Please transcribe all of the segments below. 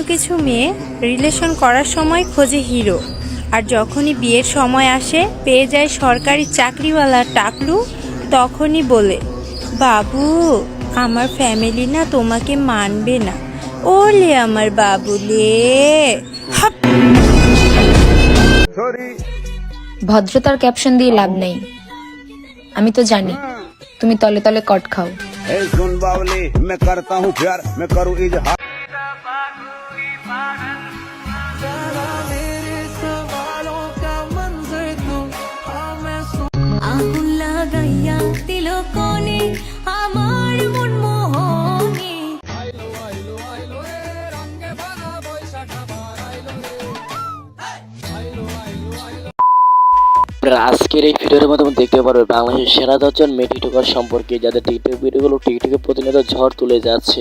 কিছু কিছু মেয়ে রিলেশন করার সময় খোঁজে হিরো। আর যখনই বিয়ের সময় আসে পেয়ে যায় সরকারি চাকরিওয়ালা টাকলু তখনই বলে বাবু আমার ফ্যামিলি না তোমাকে মানবে না। ওলে আমার বাবুলে ভদ্রতার ক্যাপশন দিয়ে লাভ নেই। আমি তো জানি তুমি তলে তলে কট খাও। আজকের এই ভিডিওর মাধ্যমে দেখতে পারবে বাংলাদেশের সেরা দশজন মেয়ে টিকটকার সম্পর্কে, যাদের টিকটক ভিডিওগুলো টিকটকে প্রতিনিয়ত ঝড় তুলে যাচ্ছে।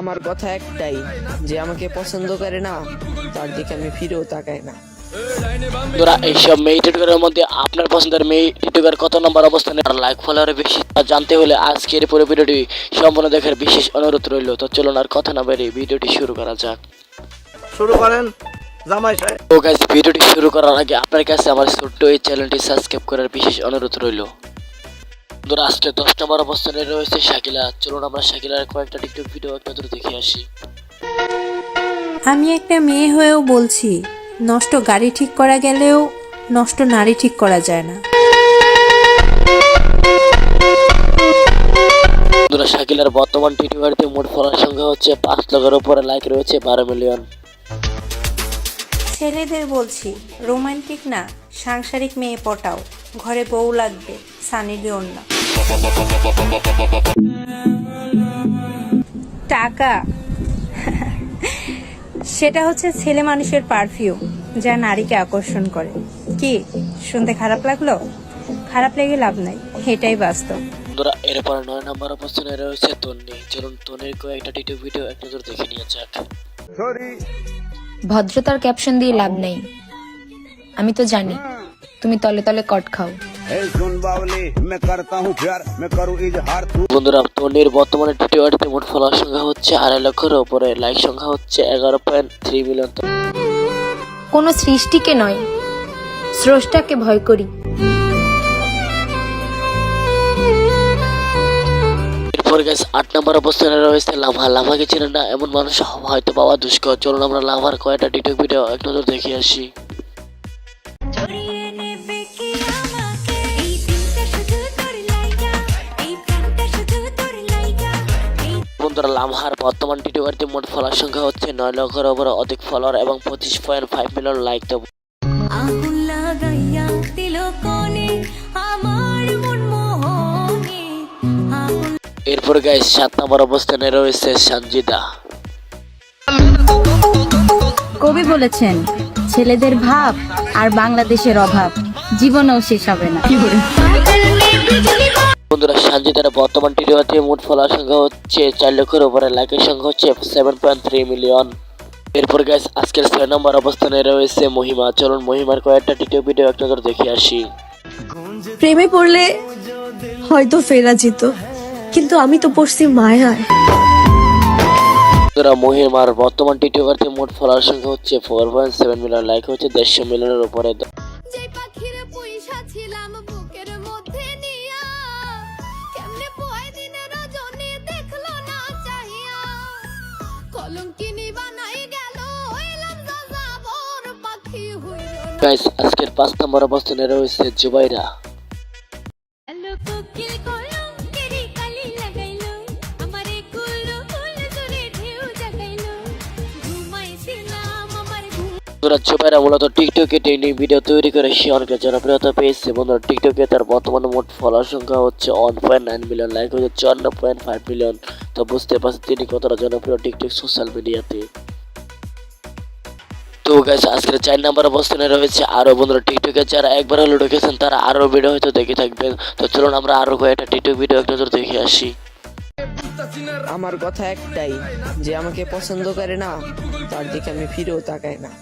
আমার কথা একটাই যে আমাকে পছন্দ করে না তার দিকে আমি ফিরেও তাকাই না। বন্ধুরা এইসব মেয়ে টিকটকের মধ্যে আপনার পছন্দের মেয়ে টিকটকের কত নম্বর অবস্থানে? আর লাইক ফলোয়ারে বেশি তা জানতে হলে আজকের পুরো ভিডিওটি সম্পূর্ণ দেখার বিশেষ অনুরোধ রইল। তো চলুন আর কথা না বেরিয়ে ভিডিওটি শুরু করা যাক। শুরু করেন জামাই সাহেব। তো গাইস ভিডিওটি শুরু করার আগে আপনার কাছে আমার ছোট্ট এই চ্যানেলটি সাবস্ক্রাইব করার বিশেষ অনুরোধ রইল। বন্ধুরা আজকে দশ নম্বর অবস্থানে রয়েছে শাকিলা। চলুন আমরা শাকিলার কয়েকটা টিকটক ভিডিও এক নজরে দেখে আসি। আমি একটা মেয়ে হয়েও বলছি নষ্ট গাড়ি ঠিক করা গেলেও নষ্ট নারী ঠিক করা যায় না। বন্ধুরা শাকিলার বর্তমান টি টোয়েন্টিতে মোট ফলোয়ার সংখ্যা হচ্ছে পাঁচ লাখের উপরে লাইক রয়েছে বারো মিলিয়ন ছেলেদের বলছি রোমান্টিক না সাংসারিক মেয়ে পটাও ঘরে বউ লাগবে সানি লিওন না। টাকা। সেটা হচ্ছে ছেলে মানুষের পারফিউম যা নারীকে আকর্ষণ করে। কি? শুনতে খারাপ লাগল? খারাপ লেগে লাভ নাই। এটাই বাস্তব। বন্ধুরা এরপর নয় নম্বর অবস্থানে রয়েছে তন্নি। চলুন তন্নির কয়েকটা টিকটক ভিডিও এক নজর দেখে নিয়ে যাক। ভদ্রতার ক্যাপশন দিয়ে লাভ নেই। আমি তো জানি তুমি তলে তলে কট খাও। বন্ধুরা টনির বর্তমানে টি টোয়েন্টিতে মোট ফলোয়ার সংখ্যা হচ্ছে আড়াই লক্ষের উপরে লাইক সংখ্যা হচ্ছে এগারো পয়েন্ট থ্রি মিলিয়ন কোনো সৃষ্টিকে নয় স্রষ্টাকে ভয় করি। এরপর গ্যাস আট নম্বর অবস্থানে রয়েছে লাভা। লাভাকে চেনে না এমন মানুষ হয়তো পাওয়া দুষ্কর। চলুন আমরা লাভার কয়েকটা টিকটক ভিডিও এক নজর দেখে আসি। এই লামহার বর্তমান টি টোয়েন্টি মোট ফলোয়ার সংখ্যা হচ্ছে নয় লক্ষের উপরে অধিক ফলোয়ার এবং পঁচিশ পয়েন্ট ফাইভ মিলিয়ন লাইক তো মন এরপর গাইস সাত নম্বর অবস্থানে রয়েছে সঞ্জিদা কবি বলেছেন ছেলেদের ভাব আর বাংলাদেশের অভাব জীবনেও শেষ হবে না। বন্ধুরা সঞ্জিদার বর্তমান টি মোট ফলোয়ার সংখ্যা হচ্ছে চার লক্ষের উপরে। লাইকের সংখ্যা হচ্ছে সেভেন পয়েন্ট থ্রি মিলিয়ন এরপর গাইস আজকের ছয় নম্বর অবস্থানে রয়েছে মহিমা। চলুন মহিমার কয়েকটা টিকটক ভিডিও এক নজর দেখে আসি। প্রেমে পড়লে হয়তো ফেরা যেত কিন্তু আমি তো পড়ছি মায়ায়। বন্ধুরা মহিমার বর্তমান টি টোয়েন্টি মোট ফলোয়ার সংখ্যা হচ্ছে four point seven million like হচ্ছে দেড়শো মিলিয়নের উপরে। গাইস আজকের পাঁচ নম্বর অবস্থানে রয়েছে জুবাইরা। বন্ধুরা জুবাইরা মূলত টিকটকে ট্রেন্ডিং ভিডিও তৈরি করে সে অনেক জনপ্রিয়তা পেয়েছে। বন্ধুরা টিকটকে তার বর্তমানে মোট ফলোয়ার সংখ্যা হচ্ছে one point nine million like হচ্ছে চুয়ান্ন পয়েন্ট ফাইভ মিলিয়ন তো বুঝতে পারছেন তিনি কতটা জনপ্রিয় টিকটক সোশ্যাল মিডিয়াতে তো। গাইস আজকের চার নাম্বার অবস্থানে রয়েছে আরও বন্ধুরা টিকটকে যারা একবার হলো ঢুকেছেন তারা আরও ভিডিও হয়তো দেখে থাকবেন। তো চলুন আমরা আরও কয়েকটা টিকটক ভিডিও এক নজর দেখে আসি। আমার কথা একটাই, যে আমাকে পছন্দ করে না, তার দিকে আমি ফিরেও তাকাই না।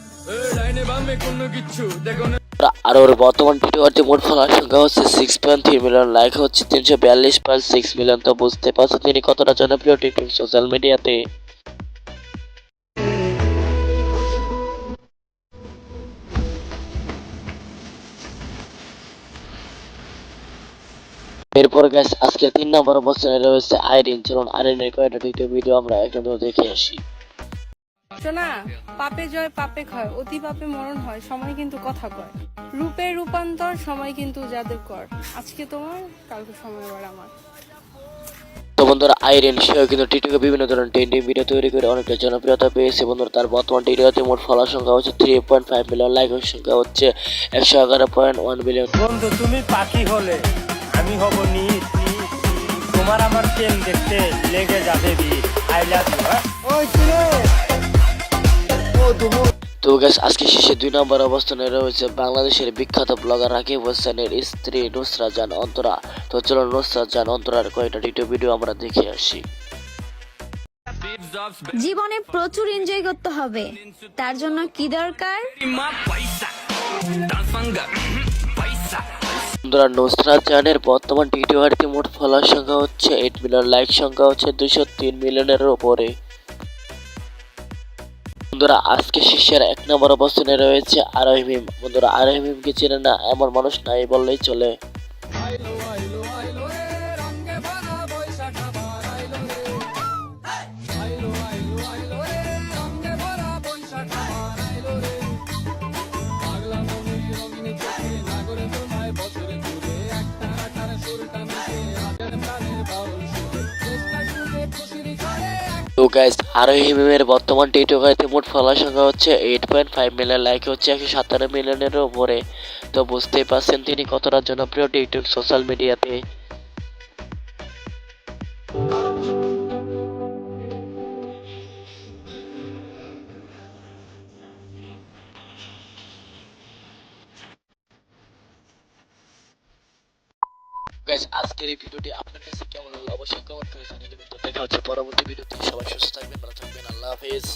আর ওর বর্তমান ভিডিওতে মোট ফলোয়ার সংখ্যা হচ্ছে six point three million like হচ্ছে তিনশো বিয়াল্লিশ পয়েন্ট সিক্স মিলিয়ন তো বুঝতে পারছ তিনি কতটা জনপ্রিয় টিকটক সোশ্যাল মিডিয়াতে এরপর গ্যাস আজকে তিন নম্বর অবস্থানে রয়েছে আইরিন। চলুন আইরিনের কয়েকটা টিকটক ভিডিও আমরা একদম দেখে আসি। শোনা পাপে জয় পাপে ক্ষয় অতি পাপে মরণ হয় সময় কিন্তু কথা কয়। রূপে রূপান্তর সময় কিন্তু যাদের কর। আজকে তোমার কালকে সময় আবার আমার। তো বন্ধুরা আইরিন সেও কিন্তু টিকটকে বিভিন্ন ধরনের ট্রেন্ডিং ভিডিও তৈরি করে অনেকটা জনপ্রিয়তা পেয়েছে। বন্ধুরা তার বর্তমান মোট ফলোয়ার সংখ্যা হচ্ছে থ্রি পয়েন্ট ফাইভ মিলিয়ন লাইকের সংখ্যা হচ্ছে একশো এগারো পয়েন্ট ওয়ান মিলিয়ন বন্ধু তুমি পাখি হলে আমি হব নীল তোমার আমার প্রেম দেখতে লেগে যাবে আই লাভ ইউ তো গ্যাস আজকে শেষে দুই নম্বর অবস্থানে রয়েছে বাংলাদেশের বিখ্যাত ব্লগার রাকিব হোসেনের স্ত্রী নুসরাত জান অন্তরা। তো চলো নুসরাত জান অন্তরার কয়েকটা টিকটক ভিডিও আমরা দেখে আসি। জীবনে প্রচুর এনজয় করতে হবে। তার জন্য কি দরকার? বন্ধুরা নুসরাত জানের বর্তমান টিকটকারতে মোট ফলোয়ার সংখ্যা হচ্ছে এইট মিলিয়ন লাইক সংখ্যা হচ্ছে দুশো তিন মিলিয়নের ওপরে বন্ধুরা, আজকে শিষ্যের এক নম্বর অবস্থানে রয়েছে আরোহিম বন্ধুরা আরোহিমকে চেনে না, এমন মানুষ নাই বললেই চলে। তো গাইস আরহিমিমের বর্তমান টিকটকারতে মোট ফলোয়ার সংখ্যা হচ্ছে eight point five million like হচ্ছে একশো সাতান্ন মিলিয়নের উপরে। তো বুঝতেই পারছেন তিনি কতটা জনপ্রিয় টিকটক সোশ্যাল মিডিয়াতে গাইস আজকের এই ভিডিওটি আপনার কাছে কেমন লাগল? অবশ্যই কমেন্ট করে জানিয়ে দেবেন। তো দেখা হচ্ছে পরবর্তী ভিডিওতে। সবাই সুস্থ থাকবেন, ভালো থাকবেন। আল্লাহ হাফেজ।